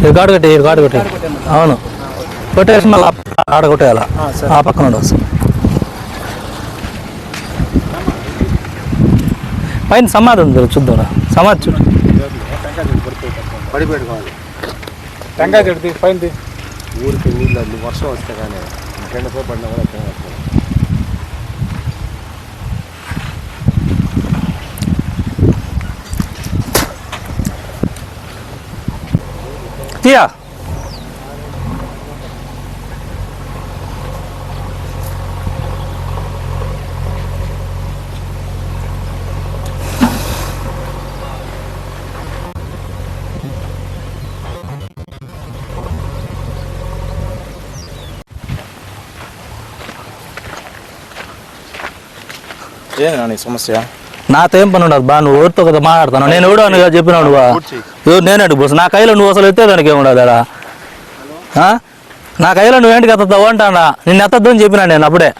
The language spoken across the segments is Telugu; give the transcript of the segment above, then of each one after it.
ఇది గాడు కొట్టి ఇది గాడు కొట్టి. అవును. కొట్టేసి మళ్ళీ ఆడ కొట్టేయాల? ఆ పక్కన ఉండు వస్తుంది పైన సమాధి ఉంది చూద్దాం సమాధి చూడు. పడిపెట్టుకోవాలి టెంకాయ చెట్టు పైన ఊరికి నీళ్ళు అన్ని వర్షం వస్తే కానీ గంటసేపు పడినా కూడా అర్థం కాదు. తీయా ఏంది నా నీ సమస్య నాతో ఏం పని ఉండదు బా నువ్వు ఎవరితో కదా మాట్లాడతాను. నేను ఎవడో అని చెప్పినాడు ఎవరు నేను అడుగు నా కైలో నువ్వు అసలు ఎత్తేదానికి ఏముండదు ఆ? నా కైలో నువ్వేంటికి ఎత్తుతావు అంటాడా నిన్ను ఎత్తద్దు అని చెప్పినా నేను అప్పుడే.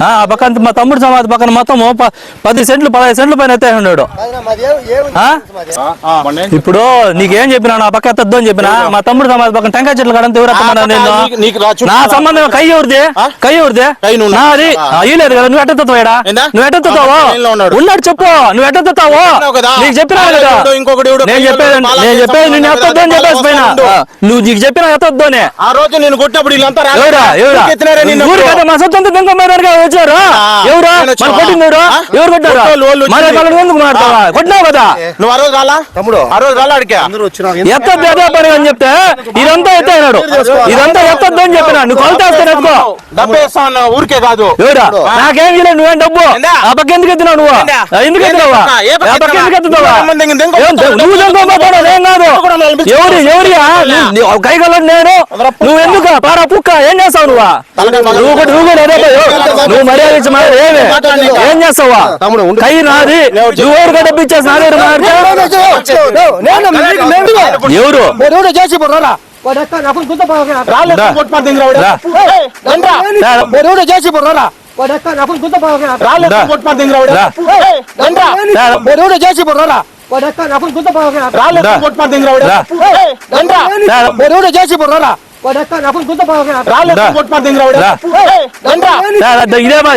ఆ పక్కన మా తమ్ముడు సమాధి పక్కన మొత్తం పది సెంట్లు పదహైదు సెంట్ల పైన ఎత్తే ఉన్నాడు? ఇప్పుడు నీకేం చెప్పినా నా పక్క ఎత్తద్దు అని చెప్పినా మా తమ్ముడు సమాధి పక్కన టెంకాయ చెట్లు కడంత ఎవరు ఎత్తమన్నా నేను నా సంబంధం కై ఎవరిది? ఆ? కై ఎవరిది? నాది. అయ్యలేదు కదా నువ్వు ఎట్టెత్తుతావు ఏందా? నువ్వు లైన్లో ఉన్నాడు. చెప్పు. నువ్వు కదా. నీకు చెప్పినా ఎవడో నేను చెప్పేది నేను చెప్పేది. నిన్ను ఎత్తొద్దు అని చెప్పేసి. ఆ, నువ్వు నీకు చెప్పినా ఎత్తొద్దు అని. ఆ రోజు నేను కొట్టినప్పుడు వీళ్ళంతా ఊరు కదా మా సొంత మీద ఎవరు? మన ఎవరు? ఎందుకు కొట్టినావు కదా? నువ్వు ఆ రోజు రాలా? తమ్ముడు. ఆ రోజు రాలా అడిగా అందరూ వచ్చినా ఎత్తద్దు అదే పని అని చెప్తే ఇదంతా ఇదంతా ఎత్తద్దు అని చెప్పిన. నువ్వు కొలత వేస్తాను ఎత్తుకో. ఊరికే కాదు. ఎవరా నాకేం ఇవ్వలేదు నువ్వేం డబ్బు? ఆ పక్క ఎందుకు ఎత్తున్నావు నువ్వు? ఎందుకు? ఎత్తున్నావా ఆ పక్క నువ్వు దెంగపోతావు ఏం కాదు. ఎవరు ఎవరియా? నేను. పారా పుక్క? ఏం చేస్తావు నువ్వు? తలకాయ పగలు. నువ్వు కూడా నువ్వు కూడా అదే పని. నువ్వు మర్యాద ఇచ్చి మరి ఏమి ఏం చేస్తావా. కై నాది ఎవరు నా దగ్గర మాట్లాడితే ఎవరు చేసి. చేసి రాలేదు. చేసి పోరా రాలేదు. చేసి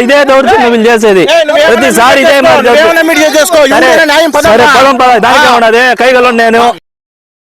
ఇదే దౌర్జన్యం వీళ్ళు చేసేది. ప్రతిసారి ఇదే. సరే పదం పద దానికే ఉన్నది కైగలో నేను.